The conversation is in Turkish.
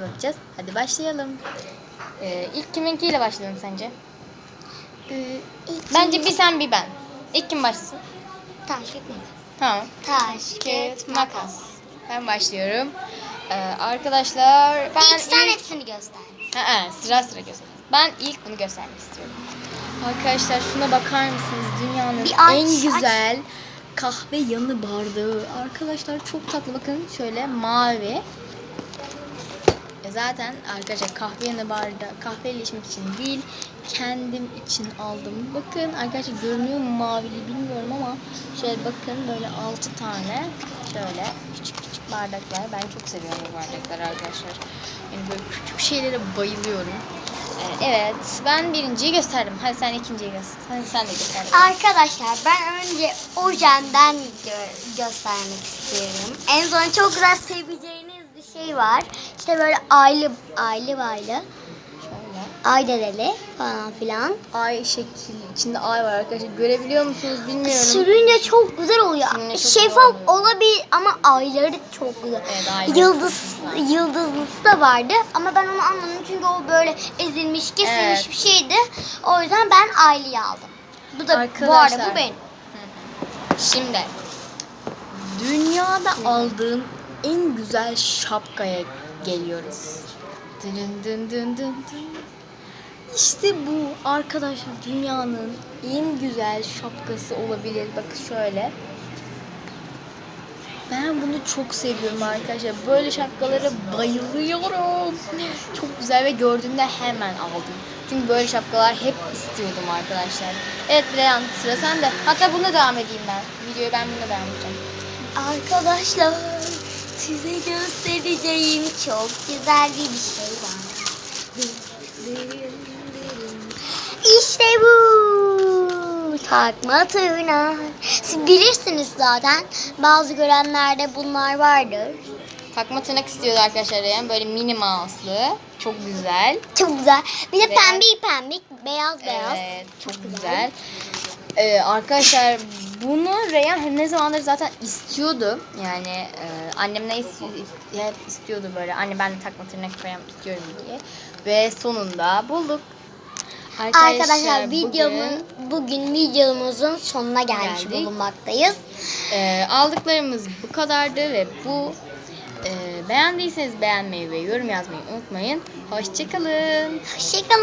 bakacağız. Hadi başlayalım. Ee, ilk kiminkiyle başlayalım sence? Ee, ilk Bence bir sen bir ben. İlk kim başlasın? taş kağıt makas. Tamam. Taş Kağıt, makas. Ben başlıyorum. Ee, arkadaşlar ben İlk sen hepsini göster. Ha, sıra sıra göster. Ben ilk bunu göstermek istiyorum. Arkadaşlar şuna bakar mısınız? Dünyanın Bir aç, en güzel kahve yanı bardağı. Arkadaşlar çok tatlı. Bakın şöyle mavi. E zaten arkadaşlar kahve yanı bardağı kahveyle içmek için değil kendim için aldım. Bakın arkadaşlar görünüyor mu mavili bilmiyorum ama şöyle bakın böyle 6 tane şöyle küçük küçük bardaklar. Ben çok seviyorum bu bardakları arkadaşlar. Yani böyle küçük şeylere bayılıyorum. Ee, Evet ben birinciyi gösterdim. Hadi sen ikinciyi göster. Hadi sen de göster. Arkadaşlar ben önce Ojen'den gö- göstermek istiyorum. En son çok güzel seveceğiniz bir şey var. İşte böyle aylı aylı baylı, Şöyle. ay dedeli falan filan. Ay şekil içinde ay var arkadaşlar. Görebiliyor musunuz bilmiyorum. Sürünce çok güzel oluyor. Sürünce çok Şeffaf güzel oluyor. olabilir ama ayları çok güzel. Evet, ayları Yıldız yıldızlısı da vardı ama ben onu anlamadım çünkü o böyle ezilmiş, kesilmiş Evet. bir şeydi. O yüzden ben aylıyı aldım. Bu da bu Arkadaşlar. arada bu benim. Şimdi dünyada aldığım en güzel şapkaya geliyoruz. Dın dın dın dın dın. İşte bu arkadaşlar dünyanın en güzel şapkası olabilir. Bakın şöyle. Ben bunu çok seviyorum arkadaşlar. Böyle şapkalara bayılıyorum. Çok güzel ve gördüğümde hemen aldım. Çünkü böyle şapkalar hep istiyordum arkadaşlar. Evet Reyhan sıra sende. Hatta buna devam edeyim ben. Videoyu ben buna devam edeceğim. Arkadaşlar size göstereceğim çok güzel bir şey var. İşte bu. Takma tırnak. Siz bilirsiniz zaten. Bazı görenlerde bunlar vardır. Takma tırnak istiyordu arkadaşlar Reyhan. Böyle mini mouse'lu. Çok güzel. Çok güzel. Bir de Ve- pembik pembik, beyaz beyaz. Evet, çok güzel. Ee, arkadaşlar bunu Reyhan ne zamandır zaten istiyordu. Yani e, annem ne istiyor, hep istiyordu böyle. Anne ben de takma tırnak koymak istiyorum diye. Ve sonunda bulduk. Arkadaşlar bugün, videomun bugün videomuzun sonuna gelmiş Geldik. bulunmaktayız. e, aldıklarımız bu kadardı ve bu e, beğendiyseniz beğenmeyi ve yorum yazmayı unutmayın. Hoşçakalın. Hoşçakalın.